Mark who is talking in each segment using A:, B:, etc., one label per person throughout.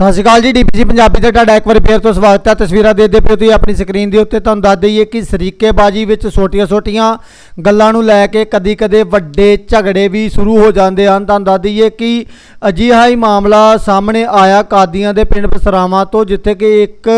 A: ਸਤਿ ਸ਼੍ਰੀ ਅਕਾਲ ਜੀ ਡੀਪੀਸੀ ਪੰਜਾਬੀ ਤੇ ਤੁਹਾਡਾ ਇੱਕ ਵਾਰੀ ਫੇਰ ਤੋਂ ਸਵਾਗਤ ਹੈ। ਤਸਵੀਰਾਂ ਦੇਖਦੇ ਪਿਓ ਤੁਸੀਂ ਆਪਣੀ ਸਕਰੀਨ ਦੇ ਉੱਤੇ ਤੁਹਾਨੂੰ ਦੱਸ ਦਈਏ ਕਿ ਸਰੀਕੇਬਾਜੀ ਵਿੱਚ ਛੋਟੀਆਂ-ਛੋਟੀਆਂ ਗੱਲਾਂ ਨੂੰ ਲੈ ਕੇ ਕਦੀ-ਕਦੇ ਵੱਡੇ ਝਗੜੇ ਵੀ ਸ਼ੁਰੂ ਹੋ ਜਾਂਦੇ ਹਨ। ਤੁਹਾਨੂੰ ਦੱਸ ਦਈਏ ਕਿ ਅਜਿਹਾ ਹੀ ਮਾਮਲਾ ਸਾਹਮਣੇ ਆਇਆ ਕਾਦੀਆਂ ਦੇ ਪਿੰਡ ਬਸਰਾਵਾਂ ਤੋਂ, ਜਿੱਥੇ ਕਿ ਇੱਕ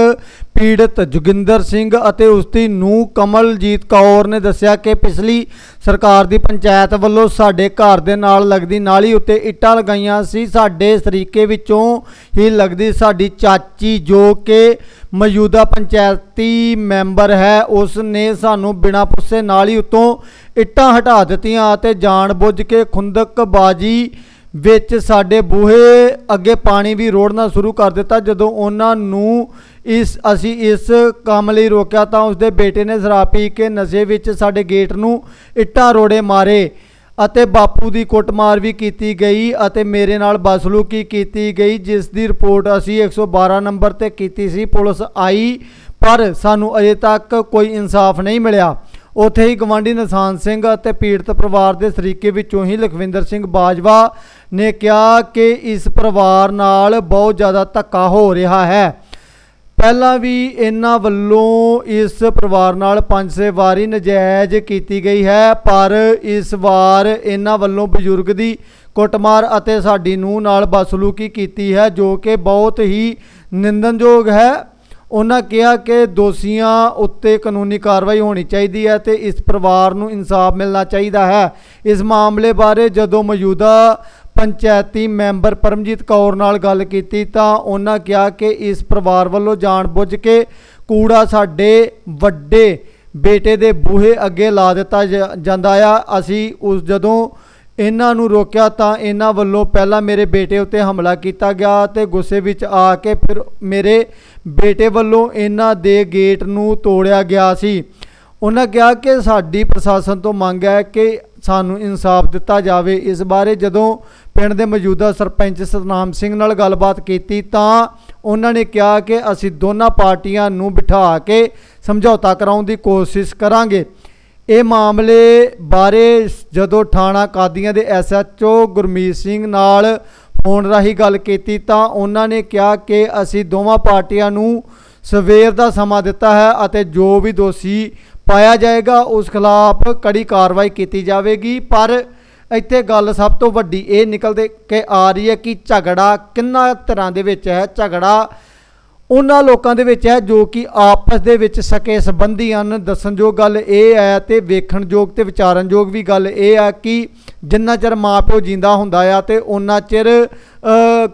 A: ਪੀੜਤ ਜੋਗਿੰਦਰ ਸਿੰਘ ਅਤੇ ਉਸ ਦੀ ਨੂੰਹ ਕਮਲਜੀਤ ਕੌਰ ਨੇ ਦੱਸਿਆ ਕਿ ਪਿਛਲੀ ਸਰਕਾਰ ਦੀ ਪੰਚਾਇਤ ਵੱਲੋਂ ਸਾਡੇ ਘਰ ਦੇ ਨਾਲ ਲੱਗਦੀ ਨਾਲੀ ਉੱਤੇ ਇੱਟਾਂ ਲਗਾਈਆਂ ਸੀ। ਸਾਡੇ ਸਰੀਕੇ ਵਿੱਚੋਂ ਹੀ ਲੱਗਦੀ ਸਾਡੀ ਚਾਚੀ ਜੋ ਕਿ ਮੌਜੂਦਾ ਪੰਚਾਇਤੀ ਮੈਂਬਰ ਹੈ ਉਸ ਨੇ ਸਾਨੂੰ ਬਿਨਾਂ ਪੁੱਛੇ ਨਾਲੀ ਉੱਤੋਂ ਇੱਟਾਂ ਹਟਾ ਦਿੱਤੀਆਂ ਅਤੇ ਜਾਣਬੁੱਝ ਕੇ ਖੁੰਦਕਬਾਜੀ ਵਿੱਚ ਸਾਡੇ ਬੂਹੇ ਅੱਗੇ ਪਾਣੀ ਵੀ ਰੋੜਨਾ ਸ਼ੁਰੂ ਕਰ ਦਿੱਤਾ। ਜਦੋਂ ਉਹਨਾਂ ਨੂੰ ਇਸ, ਅਸੀਂ ਇਸ ਕੰਮ ਲਈ ਰੋਕਿਆ ਤਾਂ ਉਸਦੇ ਬੇਟੇ ਨੇ ਸ਼ਰਾਬ ਪੀ ਕੇ ਨਸ਼ੇ ਵਿੱਚ ਸਾਡੇ ਗੇਟ ਨੂੰ ਇੱਟਾਂ ਰੋੜੇ ਮਾਰੇ ਅਤੇ ਬਾਪੂ ਦੀ ਕੁੱਟਮਾਰ ਵੀ ਕੀਤੀ ਗਈ ਅਤੇ ਮੇਰੇ ਨਾਲ ਬਸਲੂਕੀ ਕੀਤੀ ਗਈ, ਜਿਸ ਦੀ ਰਿਪੋਰਟ ਅਸੀਂ 112 ਨੰਬਰ ਤੇ ਕੀਤੀ ਸੀ, ਪੁਲਿਸ ਆਈ, ਪਰ ਸਾਨੂੰ ਅਜੇ ਤੱਕ ਕੋਈ ਇਨਸਾਫ ਨਹੀਂ ਮਿਲਿਆ। ਉੱਥੇ ਹੀ ਗਵਾਂਢੀ ਨਿਸ਼ਾਨ ਸਿੰਘ ਅਤੇ ਪੀੜਤ ਪਰਿਵਾਰ ਦੇ ਸਰੀਕੇ ਵਿੱਚੋਂ ਹੀ ਲਖਵਿੰਦਰ ਸਿੰਘ ਬਾਜਵਾ ਨੇ ਕਿਹਾ ਕਿ ਇਸ ਪਰਿਵਾਰ ਨਾਲ ਬਹੁਤ ਜ਼ਿਆਦਾ ਧੱਕਾ ਹੋ ਰਿਹਾ ਹੈ। ਪਹਿਲਾਂ ਵੀ ਇਹਨਾਂ ਵੱਲੋਂ ਇਸ ਪਰਿਵਾਰ ਨਾਲ ਪੰਜ ਛੇ ਵਾਰੀ ਨਜਾਇਜ਼ ਕੀਤੀ ਗਈ ਹੈ, ਪਰ ਇਸ ਵਾਰ ਇਹਨਾਂ ਵੱਲੋਂ ਬਜ਼ੁਰਗ ਦੀ ਕੁੱਟਮਾਰ ਅਤੇ ਸਾਡੀ ਨੂੰਹ ਨਾਲ ਬਸਲੂਕੀ ਕੀਤੀ ਹੈ, ਜੋ ਕਿ ਬਹੁਤ ਹੀ ਨਿੰਦਨਯੋਗ ਹੈ। ਉਹਨਾਂ ਕਿਹਾ ਕਿ ਦੋਸ਼ੀਆਂ ਉੱਤੇ ਕਾਨੂੰਨੀ ਕਾਰਵਾਈ ਹੋਣੀ ਚਾਹੀਦੀ ਹੈ ਤੇ ਇਸ ਪਰਿਵਾਰ ਨੂੰ ਇਨਸਾਫ ਮਿਲਣਾ ਚਾਹੀਦਾ ਹੈ। ਇਸ ਮਾਮਲੇ ਬਾਰੇ ਜਦੋਂ ਮੌਜੂਦਾ ਪੰਚਾਇਤੀ ਮੈਂਬਰ ਪਰਮਜੀਤ ਕੌਰ ਨਾਲ ਗੱਲ ਕੀਤੀ ਤਾਂ ਉਹਨਾਂ ਕਿਹਾ ਕਿ ਇਸ ਪਰਿਵਾਰ ਵੱਲੋਂ ਜਾਣਬੁੱਝ ਕੇ ਕੂੜਾ ਸਾਡੇ ਵੱਡੇ ਬੇਟੇ ਦੇ ਬੂਹੇ ਅੱਗੇ ਲਾ ਦਿੱਤਾ ਜ- ਜਾਂਦਾ ਆ। ਅਸੀਂ ਉਸ ਜਦੋਂ ਇਹਨਾਂ ਨੂੰ ਰੋਕਿਆ ਤਾਂ ਇਹਨਾਂ ਵੱਲੋਂ ਪਹਿਲਾਂ ਮੇਰੇ ਬੇਟੇ ਉੱਤੇ ਹਮਲਾ ਕੀਤਾ ਗਿਆ ਤੇ ਗੁੱਸੇ ਵਿੱਚ ਆ ਕੇ ਫਿਰ ਮੇਰੇ ਬੇਟੇ ਵੱਲੋਂ ਇਹਨਾਂ ਦੇ ਗੇਟ ਨੂੰ ਤੋੜਿਆ ਗਿਆ ਸੀ। ਉਹਨਾਂ ਕਿਹਾ ਕਿ ਸਾਡੀ ਪ੍ਰਸ਼ਾਸਨ ਤੋਂ ਮੰਗ ਹੈ ਕਿ ਸਾਨੂੰ ਇਨਸਾਫ ਦਿੱਤਾ ਜਾਵੇ। ਇਸ ਬਾਰੇ ਜਦੋਂ ਪਿੰਡ ਦੇ ਮੌਜੂਦਾ ਸਰਪੰਚ ਸਤਨਾਮ ਸਿੰਘ ਨਾਲ ਗੱਲਬਾਤ ਕੀਤੀ ਤਾਂ ਉਹਨਾਂ ਨੇ ਕਿਹਾ ਕਿ ਅਸੀਂ ਦੋਨਾਂ ਪਾਰਟੀਆਂ ਨੂੰ ਬਿਠਾ ਕੇ ਸਮਝੌਤਾ ਕਰਾਉਣ ਦੀ ਕੋਸ਼ਿਸ਼ ਕਰਾਂਗੇ। ਇਹ ਮਾਮਲੇ ਬਾਰੇ ਜਦੋਂ ਥਾਣਾ ਕਾਦੀਆਂ ਦੇ ਐਸਐਚਓ ਗੁਰਮੀਤ ਸਿੰਘ ਨਾਲ ਫੋਨ ਰਾਹੀਂ ਗੱਲ ਕੀਤੀ ਤਾਂ ਉਹਨਾਂ ਨੇ ਕਿਹਾ ਕਿ ਅਸੀਂ ਦੋਵਾਂ ਪਾਰਟੀਆਂ ਨੂੰ ਸਵੇਰ ਦਾ ਸਮਾਂ ਦਿੱਤਾ ਹੈ ਅਤੇ ਜੋ ਵੀ ਦੋਸ਼ੀ ਪਾਇਆ ਜਾਏਗਾ ਉਸ ਖਿਲਾਫ ਕੜੀ ਕਾਰਵਾਈ ਕੀਤੀ ਜਾਵੇਗੀ, ਪਰ ਇੱਥੇ ਗੱਲ ਸਭ ਤੋਂ ਵੱਡੀ ਇਹ ਨਿਕਲਦੇ ਕਿ ਆ ਰਹੀ ਹੈ ਕਿ ਝਗੜਾ ਕਿੰਨਾ ਤਰ੍ਹਾਂ ਦੇ ਵਿੱਚ ਹੈ। ਝਗੜਾ ਉਹਨਾਂ ਲੋਕਾਂ ਦੇ ਵਿੱਚ ਹੈ ਜੋ ਕਿ ਆਪਸ ਦੇ ਵਿੱਚ ਸਕੇ ਸੰਬੰਧੀ ਹਨ। ਦੱਸਣਯੋਗ ਗੱਲ ਇਹ ਹੈ ਤੇ ਵੇਖਣਯੋਗ ਤੇ ਵਿਚਾਰਨਯੋਗ ਵੀ ਗੱਲ ਇਹ ਆ ਕਿ ਜਿੰਨਾ ਚਿਰ ਮਾਪਿਓ ਜਿੰਦਾ ਹੁੰਦਾ ਆ ਤੇ ਉਹਨਾਂ ਚਿਰ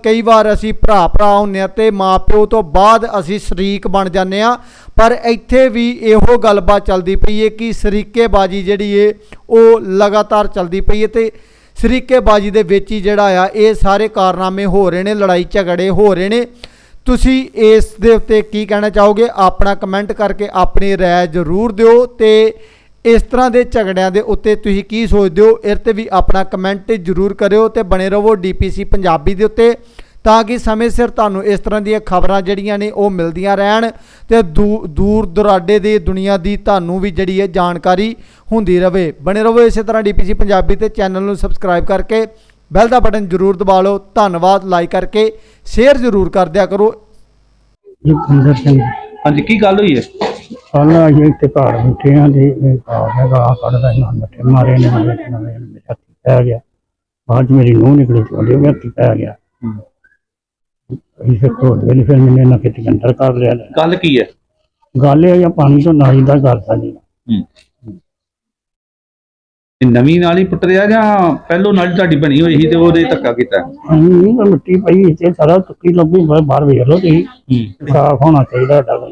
A: ਕਈ ਵਾਰ ਅਸੀਂ ਭਰਾ ਭਰਾ ਹੁੰਨੇ ਆ ਤੇ ਮਾਪਿਓ ਤੋਂ ਬਾਅਦ ਅਸੀਂ ਸ਼ਰੀਕ ਬਣ ਜਾਂਦੇ ਆ। ਪਰ ਇੱਥੇ ਵੀ ਇਹੋ ਗੱਲਬਾਤ ਚੱਲਦੀ ਪਈ ਹੈ ਕਿ ਸ਼ਰੀਕੇਬਾਜੀ ਜਿਹੜੀ ਏ, ਉਹ ਲਗਾਤਾਰ ਚੱਲਦੀ ਪਈ ਹੈ ਤੇ ਸ਼ਰੀਕੇਬਾਜੀ ਦੇ ਵਿੱਚ ਹੀ ਜਿਹੜਾ ਆ, ਇਹ ਸਾਰੇ ਕਾਰਨਾਮੇ ਹੋ ਰਹੇ ਨੇ, ਲੜਾਈ ਝਗੜੇ ਹੋ ਰਹੇ ਨੇ। ਤੁਸੀਂ ਇਸ ਦੇ ਉੱਤੇ ਕੀ ਕਹਿਣਾ ਚਾਹੋਗੇ? ਆਪਣਾ ਕਮੈਂਟ ਕਰਕੇ ਆਪਣੀ ਰਾਏ ਜ਼ਰੂਰ ਦਿਓ ਤੇ ਇਸ ਤਰ੍ਹਾਂ ਦੇ ਝਗੜਿਆਂ ਦੇ ਉੱਤੇ ਤੁਸੀਂ ਕੀ ਸੋਚਦੇ ਹੋ? ਇਹ ਤੇ ਵੀ ਆਪਣਾ ਕਮੈਂਟ ਜ਼ਰੂਰ ਕਰਿਓ ਤੇ ਬਣੇ ਰਹੋ ਡੀਪੀਸੀ ਪੰਜਾਬੀ ਦੇ ਉੱਤੇ। ਤਾਂ ਕਿ ਸਮੇਂ ਸਿਰ ਤੁਹਾਨੂੰ ਇਸ ਤਰ੍ਹਾਂ ਦੀਆਂ ਖਬਰਾਂ ਜਿਹੜੀਆਂ ਨੇ ਉਹ ਮਿਲਦੀਆਂ ਰਹਿਣ ਤੇ ਦੂਰ ਦੁਰਾਡੇ ਦੀ ਦੁਨੀਆ ਦੀ ਤੁਹਾਨੂੰ ਵੀ ਜਿਹੜੀ ਹੈ ਜਾਣਕਾਰੀ ਹੁੰਦੀ ਰਵੇ। ਬਣੇ ਰਹੋ ਇਸੇ ਤਰ੍ਹਾਂ ਡੀਪੀਸੀ ਪੰਜਾਬੀ ਤੇ ਚੈਨਲ ਨੂੰ ਸਬਸਕ੍ਰਾਈਬ ਕਰਕੇ ਬੈਲ ਦਾ ਬਟਨ ਜ਼ਰੂਰ ਦਬਾ ਲਓ। ਧੰਨਵਾਦ। ਲਾਈਕ ਕਰਕੇ ਸ਼ੇਅਰ ਜ਼ਰੂਰ ਕਰ ਦਿਆ ਕਰੋ।
B: ਸਿੰਘ
C: ਹਾਂਜੀ ਕੀ ਗੱਲ ਹੋਈ ਹੈ?
B: ਕੱਲ ਅਸੀਂ ਇੱਥੇ ਘਰ ਬੈਠੇ ਹਾਂ ਜੀ ਇਹ ਘਰ ਮੈਂ ਗਾਹ ਕੱਢਦਾ ਇਹਨਾਂ ਮੱਠੇ ਮਾਰੇ ਨੇ ਮੇਰੇ ਨਵੇਂ ਮੇਰੇ ਹੱਥੀ ਪੈ ਗਿਆ। ਬਾਅਦ 'ਚ ਮੇਰੀ ਨੂੰਹ ਨਿਕਲੀ ਚੋਲੇ ਮੇਰੇ ਹੱਥੀ ਪੈ ਗਿਆ। ਇਸੇ ਕੋਲ ਵੇਲੇ ਫਿਰ ਮੈਨੇ ਨਾ ਕਿਤੇ ਅੰਦਰ ਕਰ ਲਿਆ
C: ਗੱਲ ਕੀ ਹੈ?
B: ਗੱਲ ਇਹ ਆ ਪਾਣੀ ਤੋਂ ਨਾਲੀ ਦਾ ਕਰਦਾ ਜੀ
C: ਇਹ ਨਵੀਂ ਨਾਲੀ ਪੁੱਟ ਰਿਹਾ ਜਾਂ ਪਹਿਲੋਂ ਨਾਲੀ ਤੁਹਾਡੀ ਬਣੀ ਹੋਈ ਸੀ ਤੇ ਉਹਦੇ ਧੱਕਾ ਕੀਤਾ?
B: ਅਸੀਂ ਨਹੀਂ ਤਾਂ ਮਿੱਟੀ ਪਈ ਇੱਥੇ ਸਾਰਾ ਤੁੱਕੀ ਲੱਭੀ ਬਾਹਰ ਬਾਹਰ ਵੇਖ ਲਓ ਤੁਸੀਂ। ਸਾਫ਼ ਹੋਣਾ ਚਾਹੀਦਾ ਸਾਡਾ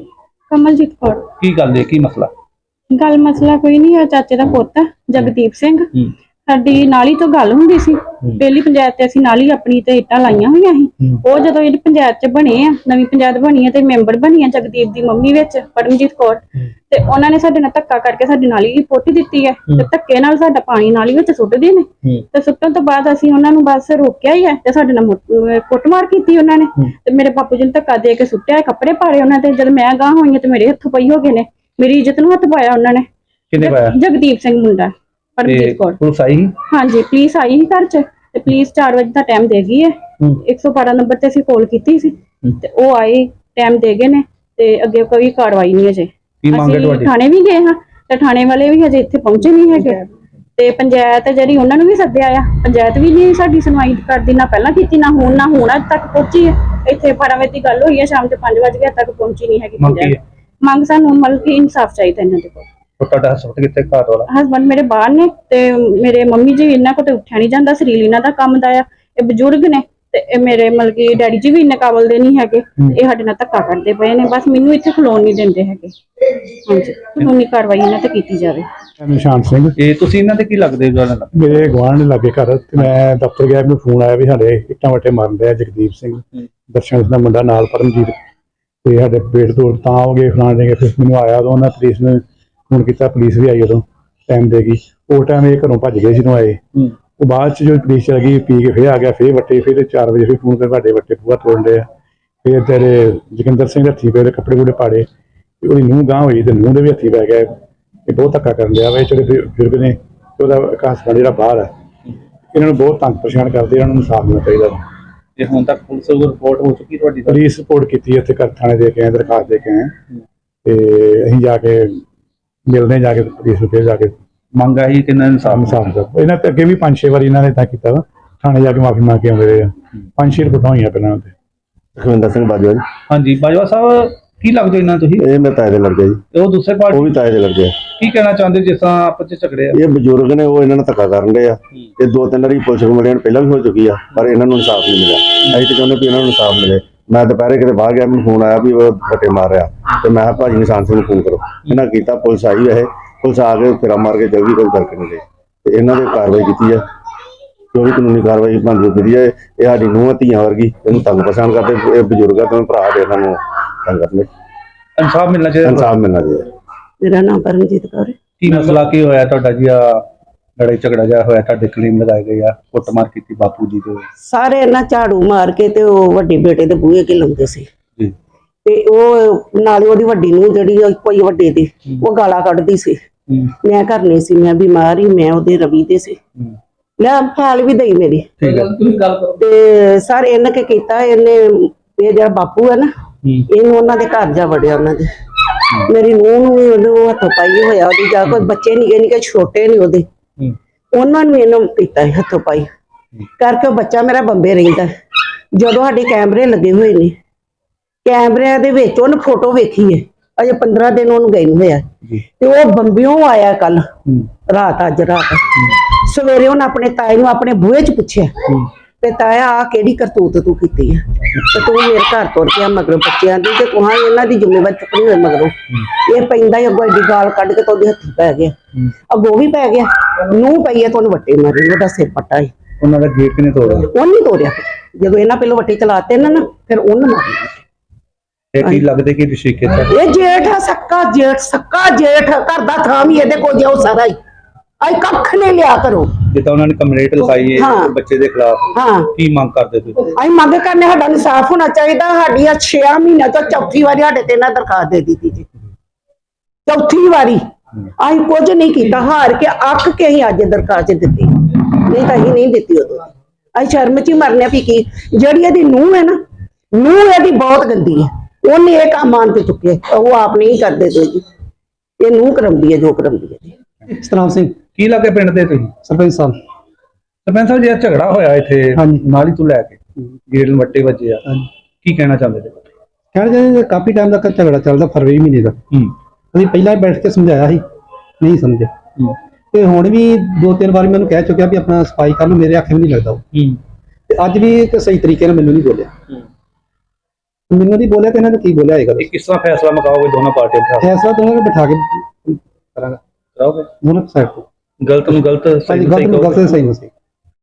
D: ਕਮਲਜੀਤ ਕੌਰ।
C: ਕੀ ਗੱਲ ਦੇ ਕੀ ਮਸਲਾ?
D: ਗੱਲ ਮਸਲਾ ਕੋਈ ਨਹੀਂ ਹੈ ਚਾਚੇ ਦਾ ਪੁੱਤ ਆ, ਜਗਦੀਪ ਸਿੰਘ।
C: ਹੂੰ।
D: ਸਾਡੀ ਨਾਲੀ ਤੋਂ ਗੱਲ ਹੁੰਦੀ ਸੀ। ਪਹਿਲੀ ਪੰਚਾਇਤ ਤੇ ਅਸੀਂ ਨਾਲੀ ਆਪਣੀ ਤੇ ਇੱਟਾਂ ਲਾਈਆਂ ਹੋਈਆਂ ਸੀ। ਉਹ ਜਦੋਂ ਇਹ ਪੰਚਾਇਤ ਚ ਬਣੇ ਆ ਨਵੀਂ ਪੰਚਾਇਤ ਬਣੀ ਆ ਤੇ ਮੈਂਬਰ ਬਣੀ ਆ ਜਗਦੀਪ ਦੀ ਮੰਮੀ ਵਿੱਚ ਪਰਮਜੀਤ ਕੌਰ। ਤੇ ਉਹਨਾਂ ਨੇ ਸਾਡੇ ਨਾਲ ਧੱਕਾ ਕਰਕੇ ਸਾਡੀ ਨਾਲੀ ਪੁੱਟ ਦਿੱਤੀ ਹੈ ਤੇ ਧੱਕੇ ਨਾਲ ਸਾਡਾ ਪਾਣੀ ਨਾਲੀ ਵਿੱਚ ਸੁੱਟਦੇ ਨੇ। ਤੇ ਸੁੱਟਣ ਤੋਂ ਬਾਅਦ ਅਸੀਂ ਉਹਨਾਂ ਨੂੰ ਬਸ ਰੋਕਿਆ ਹੀ ਹੈ ਤੇ ਸਾਡੇ ਨਾਲ ਕੁੱਟਮਾਰ ਕੀਤੀ ਉਹਨਾਂ ਨੇ। ਤੇ ਮੇਰੇ ਬਾਪੂ ਜੀ ਨੂੰ ਧੱਕਾ ਦੇ ਕੇ ਸੁੱਟਿਆ ਕੱਪੜੇ ਪਾੜੇ ਉਹਨਾਂ ਤੇ। ਜਦ ਮੈਂ ਗਾਂ ਹੋਈ ਤੇ ਮੇਰੇ ਹੱਥੋਂ ਪਈ ਹੋ ਗਏ ਨੇ। ਮੇਰੀ ਇੱਜ਼ਤ ਨੂੰ ਹੱਥ ਪਾਇਆ ਉਹਨਾਂ ਨੇ।
C: ਪਾਇਆ?
D: ਜਗਦੀਪ ਸਿੰਘ ਮੁੰਡਾ। ਪਰਮਜੀਤ ਕੌਰ।
C: ਪੁਲਿਸ ਆਈ ਸੀ?
D: ਹਾਂਜੀ ਪੁਲਿਸ ਆਈ ਸੀ ਘਰ ਚ ਤੇ ਪੁਲਿਸ 4 ਵਜੇ ਦਾ ਟਾਈਮ ਦੇ ਗਈ ਹੈ। 112 ਨੰਬਰ ਤੇ ਅਸੀਂ ਕਾਲ ਕੀਤੀ ਸੀ ਤੇ ਉਹ ਆਏ ਟਾਈਮ ਦੇ ਗਏ ਨੇ ਤੇ ਅੱਗੇ ਕੋਈ ਕਾਰਵਾਈ ਨਹੀਂ ਅਜੇ।
C: ਕੀ ਮੰਗ ਹੈ
D: ਅਸੀਂ
C: ਤੁਹਾਡੀ?
D: ਥਾਣੇ ਵੀ ਗਏ ਹਾਂ ਤੇ ਥਾਣੇ ਵਾਲੇ ਵੀ ਹਜੇ ਇੱਥੇ ਪਹੁੰਚੇ ਨਹੀਂ ਹੈਗੇ। ਤੇ ਪੰਚਾਇਤ ਜਿਹੜੀ ਉਹਨਾਂ ਨੂੰ ਵੀ ਸੱਦਿਆ ਆ ਪੰਚਾਇਤ ਵੀ ਨਹੀਂ ਸਾਡੀ ਸੁਣਵਾਈ ਕਰਦੀ ਨਾ ਪਹਿਲਾਂ ਕੀਤੀ ਨਾ ਹੁਣ ਨਾ ਹੁਣ ਅੱਜ ਤੱਕ ਪਹੁੰਚੀ ਹੈ। ਇੱਥੇ 12 ਵਜੇ ਦੀ ਗੱਲ ਹੋਈ ਹੈ ਸ਼ਾਮ ਦੇ 5 ਵਜੇ ਤੱਕ ਪਹੁੰਚੀ ਨਹੀਂ ਹੈਗੀ
C: ਮੰਗ ਕੀ
D: ਪੰਚਾਇਤ। ਮੰਗ ਸਾਨੂੰ ਮਤਲਬ ਕਿ ਇਨਸਾਫ ਚਾਹੀਦਾ ਇਹਨਾਂ ਦੇ ਕੋਲ।
C: ਉਹ ਤੁਹਾਡਾ ਹਸਪਤਾਲ ਕਿੱਥੇ ਘਰ ਵਾਲਾ?
D: ਹਸਬੰਡ ਮੇਰੇ ਬਾਹਰ ਨੇ ਤੇ ਮੇਰੇ ਮੰਮੀ ਜੀ ਇਹਨਾਂ ਕੋਲ ਤੇ ਉੱਠਿਆ ਨਹੀਂ ਜਾਂਦਾ ਸਰੀਰ ਇਹਨਾਂ ਦਾ ਕੰਮ ਦਾ ਆ। ਇਹ ਬਜ਼ੁਰਗ ਨੇ ਤੇ ਇਹ ਮੇਰੇ ਮਤਲਬ ਕਿ ਡੈਡੀ ਜੀ ਵੀ ਇੰਨੇ ਕਾਬਲ ਦੇ ਨਹੀਂ ਹੈਗੇ ਇਹ ਸਾਡੇ ਨਾਲ ਧੱਕਾ ਕਰਦੇ ਪਏ ਨੇ ਬਸ ਮੈਨੂੰ ਇੱਥੇ ਖਲੋਣ ਨਹੀਂ ਦਿੰਦੇ ਹੈਗੇ। ਹਾਂਜੀ ਕਾਨੂੰਨੀ ਕਾਰਵਾਈ ਇਹਨਾਂ ਤੇ ਕੀਤੀ ਜਾਵੇ।
B: ਨਿਸ਼ਾਨ ਸਿੰਘ।
C: ਇਹ ਤੁਸੀਂ ਇਹਨਾਂ ਦੇ ਕੀ ਲੱਗਦੇ ਹੋ? ਜਾਨ
B: ਮੇਰੇ ਗੁਆਂਢ ਲਾਗੇ ਘਰ ਤੇ ਮੈਂ ਦਫ਼ਤਰ ਗਿਆ ਮੈਨੂੰ ਫੋਨ ਆਇਆ ਵੀ ਸਾਡੇ ਇੱਟਾਂ ਵੱਟੇ ਮਾਰਨ ਆ ਜਗਦੀਪ ਸਿੰਘ। ਦਰਸ਼ਨ ਸਿੰਘ ਦਾ ਮੁੰਡਾ ਨਾਲ ਪਰਮਜੀਤ। ਤੇ ਸਾਡੇ ਪੇਟ ਤੋਂ ਤਾਂ ਹੋ ਗਏ ਫਲਾਣ ਦੇ ਫਿਰ ਮੈਨੂੰ ਆਇਆ ਉਦੋਂ ਉਹਨਾਂ ਪੁਲਿਸ ਨੇ ਫੋਨ ਕੀਤਾ ਪੁਲਿਸ ਵੀ ਆਈ ਉਦੋਂ ਟਾਈਮ ਦੇ ਗਈ। ਉਹ ਟਾਈਮ ਇਹ ਘਰੋਂ ਭੱਜ ਗਏ ਜਦੋਂ ਆਏ। ਉਹ ਬਾਅਦ ਚ ਜੋ ਪੁਲਿਸ ਚਲ ਗਈ ਪੀ ਕੇ ਫੇਰ ਆ ਗਿਆ ਫੇਰ ਵੱਟੇ ਫੇਰ 4 ਵਜੇ ਫੇਰ ਫੋਨ ਕਰ ਵੱਡੇ ਵੱਟੇ ਪੂਰਾ ਤੋੜਨ ਦੇ ਆ। ਫੇਰ ਤੇਰੇ ਜਗਿੰਦਰ ਸਿੰਘ ਦੇ ਹੱਥੀ ਪਏ ਕੱਪੜੇ ਕੁੜੇ ਪਾੜੇ। ਤੇ ਉਹਦੀ ਨੂੰਹ ਗਾਂ ਹੋਈ ਤੇ ਨੂੰਹ ਦੇ ਵੀ ਹੱਥੀ ਪੈ ਗਿਆ। ਇਹ ਬਹੁਤ ਧੱਕਾ ਕਰਨ ਲਿਆ ਵਾ ਜਿਹੜੇ ਬਜ਼ੁਰਗ ਨੇ ਤੇ ਉਹਦਾ ਹਸਬੰਡ ਜਿਹੜਾ ਬਾਹਰ ਹੈ ਇਹਨਾਂ ਨੂੰ ਬਹੁਤ ਤੰਗ ਪਰੇਸ਼ਾਨ ਕਰਦੇ ਇਹਨਾਂ ਨੂੰ ਇਨਸਾਫ ਮਿਲਣਾ ਚਾਹੀਦਾ।
C: ਤੇ ਹੁਣ ਤੱਕ ਪੁਲਿਸ ਨੂੰ ਰਿਪੋਰਟ ਹੋ ਚੁੱਕੀ ਤੁਹਾਡੀ? ਤਾਂ?
B: ਪੁਲਿਸ ਰਿਪੋਰਟ ਕੀਤੀ ਇੱਥੇ ਕਰ ਥਾਣੇ ਦੇ ਕੇ ਆਏ ਦਰਖਾਸਤ ਦੇ ਕੇ ਆਏ। ਤੇ ਅਸੀਂ ਜਾ ਕੇ ਮਿਲਦੇ ਜਾ ਕੇ ਪੁਲਿਸ ਨੂੰ ਫਿਰ ਜਾ ਕੇ।
C: ਮੰਗ ਆਹੀ ਕਿ ਇਹਨਾਂ ਇਨਸਾਫ
B: ਇਨਸਾਫ ਦਾ ਇਹਨਾਂ ਤੇ ਅੱਗੇ ਵੀ ਪੰਜ ਛੇ ਵਾਰੀ ਇਹਨਾਂ ਨੇ ਤਾਂ ਕੀਤਾ ਵਾ। ਥਾਣੇ ਜਾ ਕੇ ਮਾਫੀ ਮੰਗ ਕੇ ਆਉਂਦੇ ਰਹੇ ਆ। ਪੰਜ ਛੇ ਰਿਪੋਰਟਾਂ ਹੋਈਆਂ ਪਹਿਲਾਂ ਉੱਤੇ।
E: ਸੁਖਵਿੰਦਰ ਸਿੰਘ ਬਾਜਵਾ ਜੀ।
C: ਹਾਂਜੀ ਬਾਜਵਾ ਸਾਹਿਬ ਕੀ ਲੱਗਦੇ ਇਹਨਾਂ ਤੁਸੀਂ
E: ਇਹ ਮੇਰੇ ਤਾਏ ਦੇ ਲੜਕੇ ਜੀ।
C: ਤੇ ਉਹ ਦੂਸਰੇ
E: ਉਹ
C: ਪਾਰਟੀ
E: ਵੀ ਤਾਏ ਦੇ ਲੜਕੇ ਆ।
C: ਕੀ ਕਹਿਣਾ ਚਾਹੁੰਦੇ ਜਿਸ ਤਰ੍ਹਾਂ ਆਪਸ ਚ ਝਗੜੇ ਆ?
E: ਇਹ ਬਜ਼ੁਰਗ ਨੇ ਉਹ ਇਹਨਾਂ ਨਾਲ ਧੱਕਾ ਕਰਨ ਦੇ ਆ। ਇਹ ਦੋ ਤਿੰਨ ਵਾਰੀ ਪੁਲਿਸ ਕੰਪਲੇਂਟ ਪਹਿਲਾਂ ਵੀ ਹੋ ਚੁੱਕੀ ਆ ਪਰ ਇਹਨਾਂ ਨੂੰ ਇਨਸਾਫ ਨਹੀਂ ਮਿਲਿਆ। ਅਸੀਂ ਤਾਂ ਚਾਹੁੰਦੇ ਵੀ ਇਹਨਾਂ ਨੂੰ ਇਨਸਾਫ ਮਿਲੇ। ਮੈਂ ਦੁਪਹਿਰੇ ਕਿਤੇ ਬਾਹਰ ਗਿਆ ਮੈਨੂੰ ਫੋਨ ਆਇਆ ਵੀ ਉਹ ਫੱਟੇ ਮਾਰ ਰਿਹਾ। ਤੇ ਮੈਂ ਕਿਹਾ ਭਾਜੀ ਨਿਸ਼ਾਨ ਸਿੰਘ ਨੂੰ ਫੋਨ ਕਰੋ। ਇਹਨਾਂ ਕੀਤਾ ਪੁਲਿਸ ਆਈ ਵੈਸੇ। ਪੁਲਿਸ ਆ ਕੇ ਫੇਰਾ ਮਾਰ ਕੇ ਜਲਦੀ ਕੋਈ ਕਰਕੇ ਨਹੀਂ ਗਈ ਤੇ ਇਹਨਾਂ ਦੇ ਕਾਰਵਾਈ ਕੀਤੀ ਆ। ਜੋ ਵੀ ਕਾਨੂੰਨੀ ਕਾਰਵਾਈ ਬਣਦੀ ਕੀਤੀ ਹੈ ਇਹ ਸਾਡੀ ਨੂੰਹਾਂ ਧੀਆਂ ਵਰਗੀ। ਇਹਨੂੰ ਤੰਗ ਪਛਾਣ ਕਰਦੇ। ਇਹ ਬਜ਼ੁਰਗ ਆ ਤੇ ਭਰਾ ਦੇ ਇਹਨਾਂ ਨੂੰ ਤੰਗ ਕਰਦੇ।
C: ਇਨਸਾਫ ਮਿਲਣਾ ਚਾਹੀਦਾ
E: ਇਨਸਾਫ ਮਿਲਣਾ ਚਾਹੀਦਾ।
F: ਮੇਰਾ ਨਾਮ ਪਰਮਜੀਤ ਕੌਰ ਹੈ।
C: ਕੀ ਮਸਲਾ ਕੀ ਹੋਇਆ ਤੁਹਾਡਾ ਜੀ? ਆ ਲੜਾਈ ਝਗੜਾ ਜਿਹਾ ਹੋਇਆ ਤੁਹਾਡੇ ਕਲੀਨ ਲਗਾਏ ਗਏ ਆ ਕੁੱਟਮਾਰ ਕੀਤੀ ਬਾਪੂ ਜੀ ਦੇ?
F: ਸਾਰੇ ਇਹਨਾਂ ਝਾੜੂ ਮਾਰ ਕੇ ਤੇ ਉਹ ਵੱਡੇ ਬੇਟੇ ਦੇ ਬੂਹੇ ਕੇ ਲਾਉਂਦੇ ਸੀ।
C: ਜੀ।
F: ਤੇ ਉਹ ਨਾਲੇ ਉਹਦੀ ਵੱਡੀ ਨੂੰ ਜਿਹੜੀ ਉਹ ਕੋਈ ਵੱਡੇ ਦੀ ਉਹ ਗਾਲਾਂ ਕੱਢਦੀ ਸੀ। ਮੈਂ ਘਰ ਨਹੀਂ ਸੀ ਮੈਂ ਬਿਮਾਰ ਹੀ ਮੈਂ ਉਹਦੇ ਰਵੀ ਦੇ ਸੀ। ਲੈ ਫਾਲ ਵੀ ਦਈ ਮੇਰੀ। ਤੇ ਸਰ ਇਹਨੇ ਕੀ ਕੀਤਾ ਇਹਨੇ ਇਹ ਜਿਹੜਾ ਬਾਪੂ ਹੈ ਨਾ ਇਹਨੂੰ ਉਹਨਾਂ ਦੇ ਘਰ ਜਾ ਵੜਿਆ ਉਹਨਾਂ ਦੇ। ਮੇਰੀ ਨੂੰਹ ਨੂੰ ਵੀ ਉਹਨੂੰ ਹੱਥੋਂ ਪਾਈ ਹੋਇਆ ਉਹਦੀ ਜਾ ਕੋਈ ਬੱਚੇ ਨਿੱਕੇ ਨਿੱਕੇ ਛੋਟੇ ਨੇ ਉਹਦੇ। ਉਹਨਾਂ ਨੂੰ ਇਹਨੂੰ ਕੀਤਾ ਸੀ ਹੱਥੋਂ ਪਾਈ। ਕਰਕੇ ਉਹ ਬੱਚਾ ਮੇਰਾ ਬੰਬੇ ਰਹਿੰਦਾ। ਜਦੋਂ ਸਾਡੇ ਕੈਮਰੇ ਲੱਗੇ ਹੋਏ ਨੇ ਕੈਮਰਿਆਂ ਦੇ ਵਿੱਚ ਉਹਨੇ ਫੋਟੋ ਵੇਖੀ ਹੈ। ਅਜੇ 15 ਦਿਨ ਉਹਨੂੰ ਗਏ ਨੂੰ ਹੋਇਆ ਤੇ ਉਹ ਬੰਬਿਓਂ ਆਇਆ ਕੱਲ
C: ਹੂੰ,
F: ਰਾਤ ਅੱਜ ਰਾਤ। ਸਵੇਰੇ ਉਹਨੇ ਆਪਣੇ ਤਾਏ ਨੂੰ ਆਪਣੇ ਬੂਹੇ 'ਚ ਪੁੱਛਿਆ।
C: ਹੂੰ,
F: ਤੇ ਤਾਇਆ ਆ ਕਿਹੜੀ ਕਰਤੂਤ ਤੂੰ ਕੀਤੀ ਆ? ਤੇ ਤੂੰ ਮੇਰੇ ਘਰ ਤੁਰ ਕੇ ਆ ਮਗਰੋਂ ਬੱਚਿਆਂ ਦੀ ਤੇ ਤੁਹਾਂ ਇਹਨਾਂ ਦੀ ਜ਼ਿੰਮੇਵਾਰੀ ਚੁੱਕਣੀ ਹੋਏ ਮਗਰੋਂ। ਇਹ ਪੈਂਦਾ ਹੀ ਅੱਗੋਂ ਐਡੀ ਗਾਲ ਕੱਢ ਕੇ ਤਾਂ ਉਹਦੇ ਹੱਥੀ ਪੈ ਗਿਆ। ਅੱਗੋਂ ਵੀ ਪੈ ਗਿਆ। ਨੂੰ ਪਈ ਆ ਤੁਹਾਨੂੰ ਵੱਟੇ ਮਾਰੇ ਉਹਦਾ ਸਿਰ ਪੱਟਾ ਹੀ
C: ਉਹਨਾਂ ਦਾ ਗੇਟ ਕਿਨੇ ਤੋੜਿਆ?
F: ਉਹ ਨਹੀਂ ਤੋੜਿਆ। ਜਦੋਂ ਇਹਨਾਂ ਪਹਿਲਾਂ ਵੱਟੇ ਚਲਾਤੇ ਨਾ ਨਾ ਫਿਰ ਉਹਨੇ ਮਾਰਿਆ
C: ਇਹ ਕੀ ਲੱਗਦੇ ਕਿ ਰਿਸ਼ੀਕੇ ਚ
F: ਇਹ ਜੇਠ ਆ ਸੱਕਾ ਜੇਠ ਸੱਕਾ ਜੇਠ। ਘਰ ਦਾ ਥਾਂ ਵੀ ਇਹਦੇ ਕੋਲ ਜਾਓ ਸਾਰਾ ਹੀ। ਆਈ ਕੱਖ ਨਹੀਂ ਲਿਆ ਕਰੋ।
C: ਜਿੱਦਾਂ ਉਹਨਾਂ ਨੇ ਕੰਪਲੇਂਟ ਲਿਖਾਈ ਹੈ
F: ਹਾਂ।
C: ਬੱਚੇ ਦੇ ਖਿਲਾਫ
F: ਹਾਂ।
C: ਕੀ ਮੰਗ ਕਰਦੇ ਤੁਸੀਂ?
F: ਅਸੀਂ ਮੰਗ ਕਰਨੇ ਸਾਡਾ ਇਨਸਾਫ ਹੋਣਾ ਚਾਹੀਦਾ ਸਾਡੀਆਂ 6 ਮਹੀਨਿਆਂ ਤੋਂ ਚੌਥੀ ਵਾਰੀ ਸਾਡੇ ਤੇ ਇਹਨਾਂ ਦਰਖਾਸਤ ਦੇ ਦਿੱਤੀ ਜੀ। ਚੌਥੀ ਵਾਰੀ। ਅਸੀਂ ਕੁਝ ਨਹੀਂ ਕੀਤਾ ਹਾਰ ਕੇ ਅੱਕ ਕੇ ਹੀ ਅੱਜ ਦਰਖਾਸਤ ਦਿੱਤੀ। ਨਹੀਂ ਤਾਂ ਅਸੀਂ ਨਹੀਂ ਦਿੱਤੀ ਉਦੋਂ। ਅਸੀਂ ਸ਼ਰਮ ਚ ਹੀ ਮਰਨੇ ਵੀ ਕੀ ਜਿਹੜੀ ਇਹਦੀ ਨੂੰਹ ਹੈ ਨਾ ਨੂੰਹ ਇਹਦੀ ਬਹੁਤ ਗੰਦੀ ਹੈ। ਉਹਨੇ ਇਹ ਕੰਮ ਆਣ ਤੇ ਚੁੱਕੇ ਉਹ ਆਪ ਨਹੀਂ ਕਰਦੇ ਤੇ ਜੀ ਇਹ ਨੂੰਹ ਕਰਾਉਂਦੀ ਹੈ ਜੋ ਕਰਾਉਂਦੀ ਹੈ। ਜੀ
G: ਸਤਨਾਮ ਸਿੰਘ
C: ਕੀ ਲੱਗੇ ਪਿੰਡ ਦੇ ਤੁਸੀਂ?
G: ਸਰਪੰਚ ਸਾਹਿਬ।
C: ਸਰਪੰਚ ਸਾਹਿਬ ਜੀ ਇਹ ਝਗੜਾ ਹੋਇਆ ਇੱਥੇ।
G: ਹਾਂਜੀ।
C: ਨਾਲੀ ਤੋਂ ਲੈ ਕੇ। ਗੇਟ ਵੱਟੇ ਵੱਜੇ ਆ। ਕੀ ਕਹਿਣਾ ਚਾਹੁੰਦੇ ਜੀ?
G: ਕਹਿਣ ਜੇ ਕਾਫੀ ਟਾਈਮ ਦਾ ਝਗੜਾ ਚੱਲਦਾ ਫਰਵਰੀ ਮਹੀਨੇ ਦਾ।
C: ਹੂੰ।
G: ਅਸੀਂ ਪਹਿਲਾਂ ਹੀ ਬੈਠ ਕੇ ਸਮਝਾਇਆ ਸੀ। ਨਹੀਂ ਸਮਝੇ
C: ਹੂੰ।
G: ਤੇ ਹੁਣ ਵੀ ਦੋ ਤਿੰਨ ਵਾਰ ਮੈਨੂੰ ਕਹਿ ਚੁੱਕਿਆ ਵੀ ਆਪਣਾ ਸਫ਼ਾਈ ਕਰ ਲਓ ਮੇਰੇ ਅੱਖੇ ਵੀ ਨਹੀਂ ਲੱਗਦਾ ਉਹ।
C: ਹੂੰ।
G: ਤੇ ਅੱਜ ਵੀ ਇੱਕ ਸਹੀ ਤਰੀਕੇ ਨਾਲ ਮੈਨੂੰ ਨਹੀਂ ਬੋਲਿਆ। ਮੈਨੂੰ ਨਹੀਂ ਬੋਲਿਆ ਤੇ ਇਹਨਾਂ ਨੇ ਕੀ ਬੋਲਿਆ ਹੈਗਾ
C: ਇਹ ਕਿਸ ਤਰ੍ਹਾਂ ਫੈਸਲਾ ਮੁਕਾਓਗੇ ਦੋਨਾਂ ਪਾਰਟੀਆਂ ਦਾ
G: ਫੈਸਲਾ ਦੋਨਾਂ ਨੂੰ ਬਿਠਾ ਕੇ ਕਰਾਂਗਾ।
C: ਕਰਾਓਗੇ?
G: ਦੋਨੋਂ ਸਾਈਡ ਤੋਂ।
C: ਗਲਤ ਨੂੰ ਗਲਤ ਸਹੀ
G: ਹਾਂਜੀ
C: ਨੂੰ ਸਹੀ
G: ਗਲਤ ਨੂੰ
C: ਕਹੋਗੇ।
G: ਗਲਤ ਤੇ ਸਹੀ ਨੂੰ ਸਹੀ